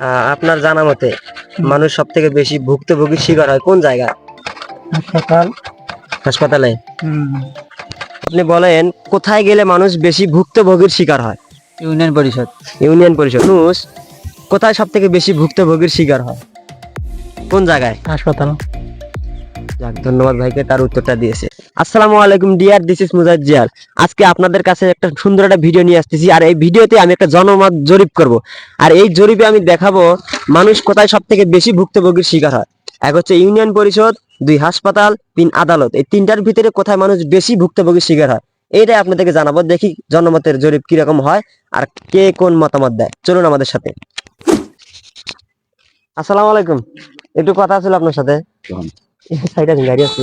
আপনার জানা মতে মানুষ সব থেকে বেশি ভুক্তভোগীর শিকার হয় কোন জায়গা? হাসপাতাল। হাসপাতালে। আপনি বলেন কোথায় গেলে মানুষ বেশি ভুক্তভোগীর শিকার হয়? ইউনিয়ন পরিষদ। ইউনিয়ন পরিষদ। মানুষ কোথায় সব থেকে বেশি ভুক্তভোগীর শিকার হয়? কোন জায়গায়? হাসপাতাল। যাক, ধন্যবাদ ভাইকে, তার উত্তরটা দিয়েছে। আসসালামু আলাইকুম ডিয়ার দিস মুজাহিদ জিয়াল আজকে আপনাদের কাছে একটা সুন্দর একটা ভিডিও নিয়ে আসতেছি, আর এই ভিডিওতে আমি একটা জনমত জরিপ করব। আর এই জরিপে আমি দেখাবো মানুষ কোথায় সব থেকে বেশি ভুক্তভোগীর শিকার হয়। এক হচ্ছে ইউনিয়ন পরিষদ, দুই হাসপাতাল, তিন আদালত। এই তিনটার ভিতরে কোথায় মানুষ বেশি ভুক্তভোগীর শিকার হয়, এইটাই আপনাদেরকে জানাব। দেখি জনমতের জরিপ কীরকম হয়, আর কে কোন মতামত দেয়। চলুন আমাদের সাথে। আসসালামু আলাইকুম। একটু কথা ছিল আপনার সাথে। সাইডে গাড়ি আসছে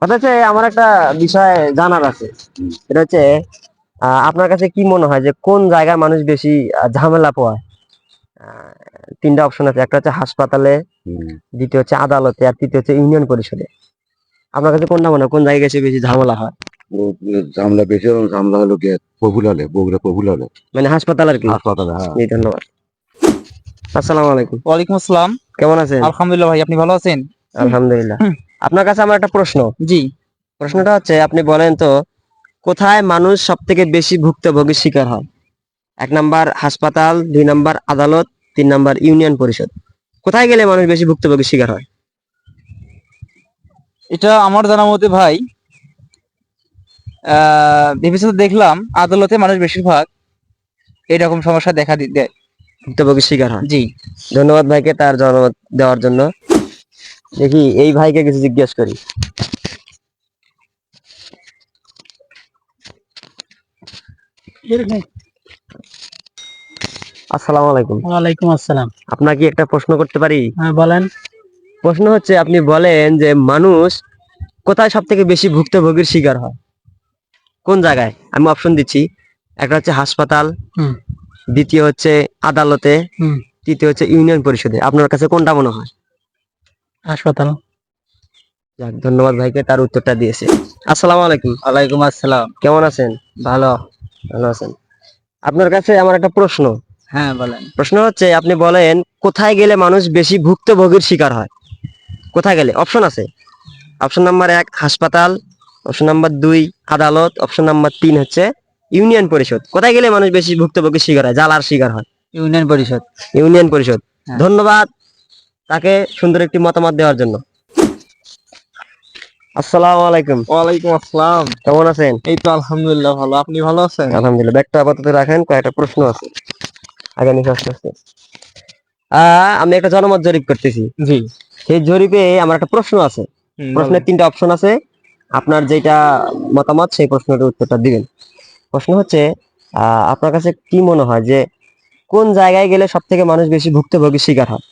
কথা হচ্ছে আমার একটা বিষয় জানার আছে। এটা হচ্ছে আহ, আপনার কাছে কি মনে হয় যে কোন জায়গায় মানুষ বেশি আহ, ঝামেলা পোয়ায়? আহ, তিনটা অপশন আছে। একটা হচ্ছে হাসপাতালে দ্বিতীয় হচ্ছে আদালতে আর তৃতীয় হচ্ছে ইউনিয়ন পরিষদে। আপনার কাছে কোনটা মনে হয়? কোন জায়গায় গেছে বেশি ঝামেলা হয়? ঝামলা বেশি ঝামলা হলো গিয়ে হলে বগুড়া হলে মানে হাসপাতাল আর কি? হাসপাতালে হ্যাঁ। ধন্যবাদ। আসসালামু আলাইকুম। ওয়ালাইকুম আসসালাম। কেমন আছেন? আলহামদুলিল্লাহ ভাই আপনি ভালো আছেন? আলহামদুলিল্লাহ। আপনার কাছে আমার একটা প্রশ্ন। জি। প্রশ্নটা হচ্ছে আপনি বলেন তো কোথায় মানুষ সব থেকে বেশি ভুক্তভোগীর শিকার হয়? এক নাম্বার হাসপাতাল দুই নাম্বার আদালত তিন নাম্বার ইউনিয়ন পরিষদ। কোথায় গেলে মানুষ বেশি ভুক্তভোগীর শিকার হয়? এটা আমার জানা মতে ভাই বিবেচনা দেখলাম আদালতে মানুষ বেশিরভাগ এরকম সমস্যা দেখা দেয়। ভুক্তভোগীর শিকার হয়। জি। ধন্যবাদ ভাইকে তার জনমত দেওয়ার জন্য। দেখি এই ভাইকে কিছু জিজ্ঞেস করি। আসসালামু আলাইকুম। ওয়ালাইকুম আসসালাম। আপনার কি একটা প্রশ্ন করতে পারি? হ্যাঁ বলেন। প্রশ্ন হচ্ছে আপনি বলেন যে মানুষ কোথায় সব থেকে বেশি ভুক্তভোগীর শিকার হয়? কোন জায়গায়? আমি অপশন দিচ্ছি। একটা হচ্ছে হাসপাতাল দ্বিতীয় হচ্ছে আদালতে তৃতীয় হচ্ছে ইউনিয়ন পরিষদে। আপনার কাছে কোনটা মনে হয়? হাসপাতাল। যাক ধন্যবাদ ভাইকে তার উত্তরটা দিয়েছে। আসসালামু আলাইকুম। ওয়ালাইকুম আসসালাম। কেমন আছেন? ভালো। ভালো আছেন। আপনার কাছে আমার একটা প্রশ্ন। হ্যাঁ বলেন। প্রশ্ন হচ্ছে আপনি বলেন কোথায় গেলে মানুষ বেশি ভুক্তভোগীর শিকার হয়? কোথায় গেলে? অপশন আছে। অপশন নাম্বার এক হাসপাতাল। অপশন নাম্বার দুই আদালত। অপশন নাম্বার তিন হচ্ছে ইউনিয়ন পরিষদ। কোথায় গেলে মানুষ বেশি ভুক্তভোগীর শিকার হয় জ্বালার শিকার হয়? ইউনিয়ন পরিষদ। ইউনিয়ন পরিষদ। হ্যাঁ। ধন্যবাদ। তাকে সুন্দর একটি মতামত দেওয়ার জন্য। আসসালামু আলাইকুম। ওয়ালাইকুম আসসালাম। কেমন আছেন? এই তো আলহামদুলিল্লাহ ভালো। আপনি ভালো আছেন? আলহামদুলিল্লাহ। ব্যাগটা আপাতত রাখেন কয়েকটা প্রশ্ন আছে। আগে নিয়ে আস্তে আস্তে আহ, আমি একটা জনমত জরিপ করতেছি। জি। সেই জরিপে আমার একটা প্রশ্ন আছে। প্রশ্নের তিনটা অপশন আছে। আপনার যেটা মতামত সেই প্রশ্নের উত্তরটা দিবেন। প্রশ্ন হচ্ছে আহ, আপনার কাছে কি মনে হয় যে কোন জায়গায় গেলে সব থেকে মানুষ বেশি ভুক্তভোগী শিকার হয়?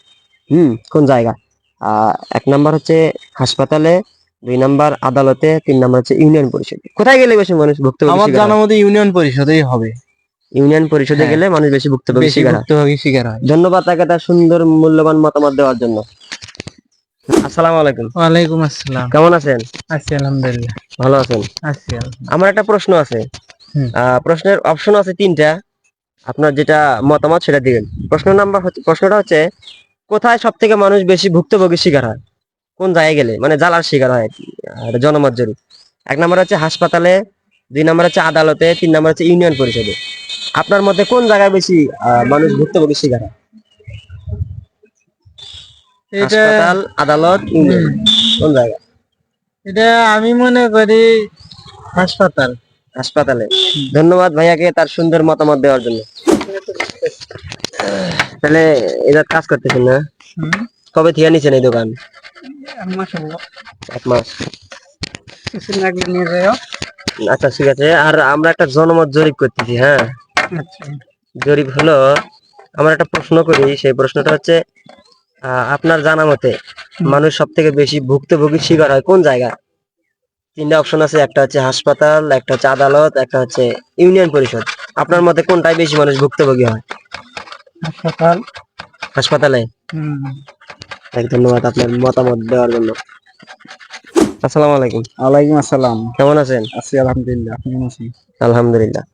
হুম। কোন জায়গা? আহ, এক নাম্বার হচ্ছে হাসপাতালে দুই নাম্বার আদালতে তিন নাম্বার হচ্ছে ইউনিয়ন পরিষদ। কোথায় গেলে বেশি মানুষ ভুক্তভোগী আমার জানা মতে ইউনিয়ন পরিষদেই হবে। ইউনিয়ন পরিষদে হ্যাঁ। গেলে মানুষ বেশি ভুক্তভোগী শিকার হয়। ধন্যবাদ তাকে তার সুন্দর মূল্যবান মতামত দেওয়ার জন্য। আসসালামু আলাইকুম। ওয়ালাইকুম আসসালাম। কেমন আছেন? আছি আলহামদুলিল্লাহ। ভালো আছেন? আছি আমার একটা প্রশ্ন আছে। আহ, প্রশ্নের অপশন আছে তিনটা। আপনার যেটা মতামত সেটা দিবেন। প্রশ্ন নাম্বার হচ্ছে প্রশ্নটা হচ্ছে কোথায় সব থেকে মানুষ বেশি ভুক্তভোগীর শিকার হয়? কোন জায়গায় গেলে? মানে জ্বালার শিকার হয় আর জনমত জরিপ এক নম্বর হচ্ছে হাসপাতালে দুই নাম্বার হচ্ছে আদালতে তিন নাম্বার হচ্ছে ইউনিয়ন পরিষদে। আপনার মতে কোন জায়গায় বেশি মানুষ ভুক্তভোগীর শিকার হয়? হাসপাতাল আদালত ইউনিয়ন। কোন জায়গা? এটা আমি মনে করি হাসপাতাল। হাসপাতালে। ধন্যবাদ ভাইয়াকে তার সুন্দর মতামত দেওয়ার জন্য। তাহলে এটার কাজ করতেছেন না? কবে থেকে নিছেন এই দোকান? এক মাস আচ্ছা ঠিক আছে। আর আমরা একটা জনমত জরিপ করতেছি হ্যাঁ? জরিপ হলো আমরা একটা প্রশ্ন করি সেই প্রশ্নটা হচ্ছে আপনার জানা মতে মানুষ সব থেকে বেশি ভুক্তভোগীর শিকার হয় কোন জায়গা তিনটা অপশন আছে একটা হচ্ছে হাসপাতাল একটা হচ্ছে আদালত একটা হচ্ছে ইউনিয়ন পরিষদ। আপনার মতে কোনটাই বেশি মানুষ ভুক্তভোগী হয়? হাসপাতাল। হাসপাতালে? এক ধন্যবাদ আপনার মতামত দেওয়ার জন্য। আসসালামু আলাইকুম। ওয়ালাইকুম আসসালাম। কেমন আছেন? আছি আলহামদুলিল্লাহ আপনি কেমন আছেন? আলহামদুলিল্লাহ।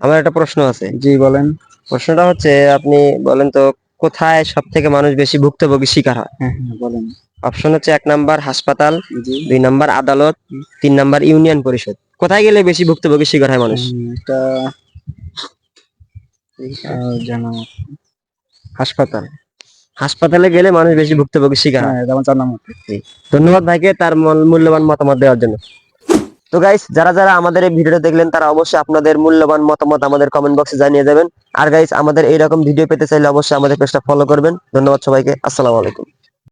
আমার একটা প্রশ্ন আছে। জি বলেন। প্রশ্নটা হচ্ছে আপনি বলেন তো কোথায় সব থেকে মানুষ বেশি ভুক্তভোগী শিকার হয়? হ্যাঁ হ্যাঁ বলেন। অপশন হচ্ছে এক নাম্বার হাসপাতাল দুই নাম্বার আদালত তিন নাম্বার ইউনিয়ন পরিষদ। কোথায় গেলে বেশি ভুক্তভোগী শিকার হয় মানুষ? এটা জানা মতে। হাসপাতাল। হাসপাতালে গেলে মানুষ বেশি ভুক্তভোগী শিকার হয়। হ্যাঁ ধন্যবাদ ভাইকে তার মূল্যবান মতামত দেওয়ার জন্য। তো গাইস যারা যারা আমাদের এই ভিডিওটা দেখলেন তারা অবশ্যই আপনাদের মূল্যবান মতামত আমাদের কমেন্ট বক্সে জানিয়ে দেবেন। আর গাইস আমাদের এইরকম ভিডিও পেতে চাইলে অবশ্যই আমাদের পেজটা ফলো করবেন। ধন্যবাদ সবাইকে। আসসালামু আলাইকুম।